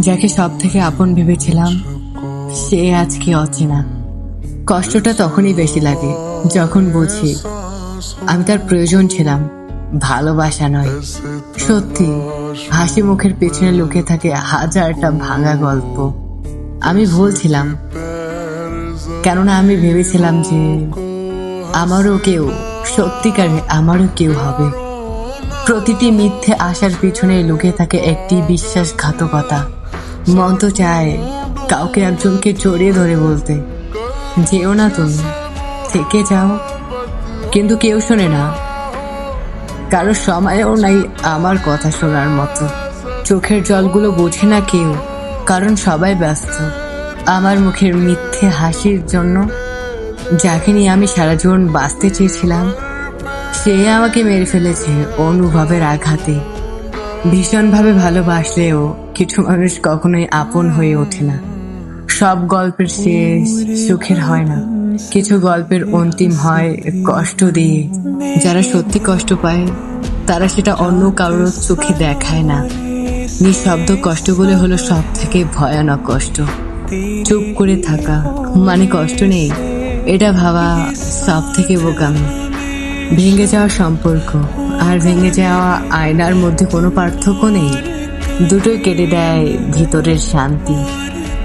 যাকে সব থেকে আপন ভেবেছিলাম, সে আজকে অচেনা। কষ্টটা তখনই বেশি লাগে, যখন বুঝি আমি তার প্রয়োজন ছিলাম, ভালোবাসা নয়। সত্যি, হাসি মুখের পেছনে লুকিয়ে থাকে হাজারটা ভাঙা গল্প। আমি ভুলছিলাম, কেননা আমি ভেবেছিলাম যে আমারও কেউ, সত্যিকারে আমারও কেউ হবে। প্রতিটি মিথ্যে আশার পিছনে লুকিয়ে থাকে একটি বিশ্বাসঘাতকতা। মন তো চায় কাউকে একজনকে জড়িয়ে ধরে বলতে। যেও না তুমি, থেকে যাও। কিন্তু কেউ শোনে না। কারও সময়ও নাই আমার কথা শোনার মতো। চোখের জলগুলো বোঝে না কেউ, কারণ সবাই ব্যস্ত। আমার মুখের মিথ্যে হাসির জন্য, যাকে নিয়ে আমি সারা জীবন বাঁচতে চেয়েছিলাম সে আমাকে মেরে ফেলেছে অনুভবের আঘাতে। ভীষণভাবে ভালোবাসলেও কিছু মানুষ কখনোই আপন হয়ে ওঠে না। সব গল্পের শেষ সুখের হয় না। কিছু গল্পের অন্তিম হয় কষ্ট দিয়ে। যারা সত্যি কষ্ট পায়, তারা সেটা অন্য কারোর চোখে দেখায় না। নিঃশব্দ কষ্টগুলো হলো সব থেকে ভয়ানক কষ্ট। চুপ করে থাকা মানে কষ্ট নেই। এটা ভাবা সব থেকে বোকামি। ভেঙে যাওয়া সম্পর্ক আর ভেঙে যাওয়া আয়নার মধ্যে কোনো পার্থক্য নেই। দুটোই কেটে দেয় ভিতরের শান্তি।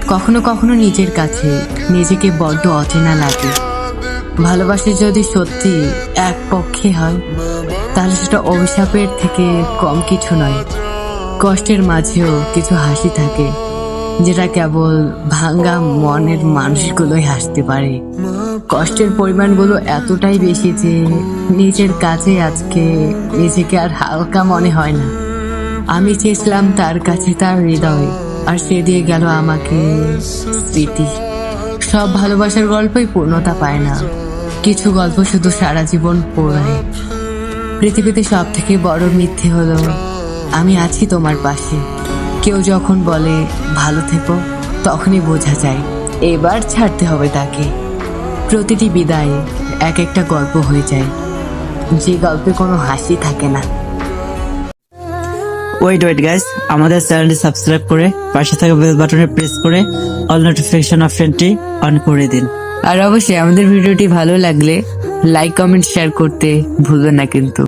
কখনো কখনো নিজের কাছে নিজেকে বড্ড অচেনা লাগে। ভালোবাসা যদি সত্যি এক পক্ষে হয়, তাহলে সেটা অভিশাপের থেকে কম কিছু নয়। কষ্টের মাঝেও কিছু হাসি থাকে। যেটা কেবল ভাঙ্গা মনের মানুষগুলোই হাসতে পারে। কষ্টের পরিমাণগুলো এতটাই বেশি যে নিজের কাছে আজকে নিজেকে আর হালকা মনে হয় না। আমি চেয়েছিলাম তার কাছে তার হৃদয়, আর সে দিয়ে গেল আমাকে স্মৃতি। সব ভালোবাসার গল্পই পূর্ণতা পায় না। কিছু গল্প শুধু সারা জীবন পড়ায় পৃথিবীতে সব থেকে বড় মিথ্যে হলো, আমি আছি তোমার পাশে। কেউ যখন বলে ভালো থেকো তখনই বোঝা যায় এবার ছাড়তে হবে তাকে। প্রতিটি বিদায় এক একটা গল্প হয়ে যায়। যে গল্পে কোনো হাসি থাকে না। ওয়েট ওয়েট গাইস আমাদের চ্যানেলটি সাবস্ক্রাইব করে পাশে থাকা বেল বাটনে প্রেস করে অল নোটিফিকেশন অপশনটি অন করে দিন। আর অবশ্যই আমাদের ভিডিওটি ভালো লাগলে লাইক কমেন্ট শেয়ার করতে ভুলবেন না কিন্তু।